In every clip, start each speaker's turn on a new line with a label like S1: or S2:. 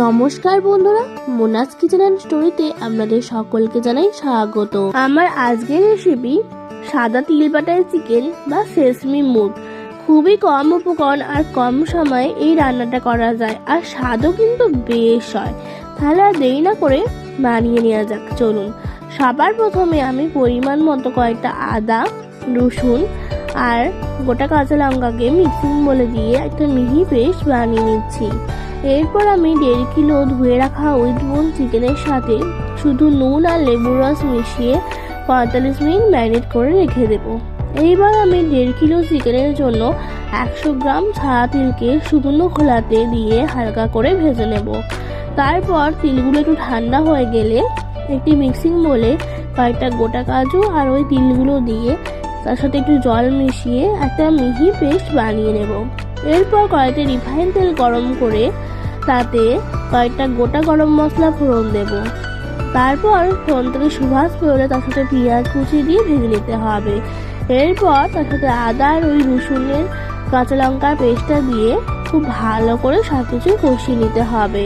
S1: নমস্কার বন্ধুরা, Monas kitchen and স্টোরিতে আপনাদের সকলকে জানাই স্বাগত। আমার আজকের রেসিপি সাদা তিল বাটার চিকেন বা সেসমি মুগ খুবই কম উপকরণ আর কম সময়ে এই রান্নাটা করা যায়, আর স্বাদও কিন্তু বেশ হয়। তাহলে আর দেরি না করে বানিয়ে নেওয়া যাক, চলুন। সবার প্রথমে আমি পরিমাণ মতো কয়েকটা আদা, রসুন আর গোটা কাঁচা লঙ্কাকে মিক্সিং বলে দিয়ে একটা মিহি পেস্ট বানিয়ে নিচ্ছি। এরপর আমি দেড় কিলো ধুয়ে রাখা উইথ বোন চিকেনের সাথে শুধু নুন আর লেবুর রস মিশিয়ে পঁয়তাল্লিশ মিনিট ম্যারিনেট করে রেখে দেব। এইবার আমি দেড় কিলো চিকেনের জন্য একশো গ্রাম ছাড়া তিলকে শুকনো খোলাতে দিয়ে হালকা করে ভেজে নেব। তারপর তিলগুলো একটু ঠান্ডা হয়ে গেলে একটি মিক্সিং বলে কয়েকটা গোটা কাজু আর ওই তিলগুলো দিয়ে তার সাথে একটু জল মিশিয়ে একটা মিহি পেস্ট বানিয়ে নেব। এরপর কড়াইতে রিফাইন তেল গরম করে তাতে কয়েকটা গোটা গরম মশলা ফোড়ন দেব। তারপর ফোড়ন থেকে সুভাষ বেরোলে তার সাথে পেঁয়াজ কুচি দিয়ে ভেজে নিতে হবে। এরপর তার সাথে আদা ওই রসুনের কাঁচা লঙ্কার পেস্টটা দিয়ে খুব ভালো করে সব কিছু কষিয়ে নিতে হবে।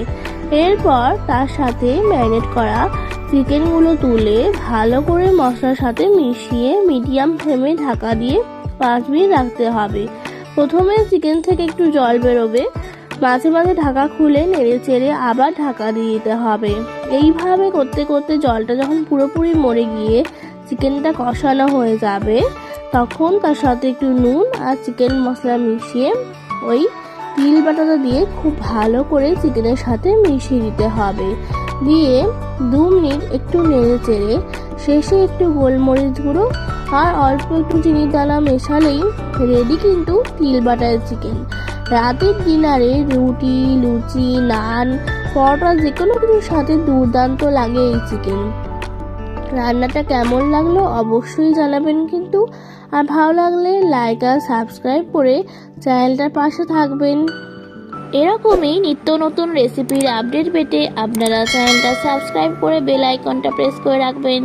S1: এরপর তার সাথে ম্যারিনেট করা চিকেনগুলো তুলে ভালো করে মশলার সাথে মিশিয়ে মিডিয়াম ফ্লেমে ঢাকা দিয়ে পাঁচ মিনিট রাখতে হবে। প্রথমে চিকেন থেকে একটু জল বেরোবে মাঝে মাঝে ঢাকা খুলে নেড়ে চেড়ে আবার ঢাকা দিয়ে দিতে হবে। এইভাবে করতে করতে জলটা যখন পুরোপুরি মরে গিয়ে চিকেনটা কষানো হয়ে যাবে, তখন তার সাথে একটু নুন আর চিকেন মশলা মিশিয়ে ওই তিল বাটাটা দিয়ে খুব ভালো করে চিকেনের সাথে মিশিয়ে দিতে হবে। দিয়ে দু মিনিট একটু নেড়ে চেড়ে শেষে একটু গোলমরিচ গুঁড়ো আর অল্প একটু চিনির দানা মেশালেই রেডি কিন্তু তিল বাটার চিকেন। রাতের ডিনারে রুটি, লুচি, নান, পরোটা, যে কোনো কিছুর সাথে দুর্দান্ত লাগে এই চিকেন। রান্নাটা কেমন লাগল অবশ্যই জানাবেন কিন্তু। আর ভালো লাগলে লাইক আর সাবস্ক্রাইব করে চ্যানেলটার পাশে থাকবেন। এরকমই নিত্য নতুন রেসিপির আপডেট পেতে আপনারা চ্যানেলটা সাবস্ক্রাইব করে বেল আইকনটা প্রেস করে রাখবেন।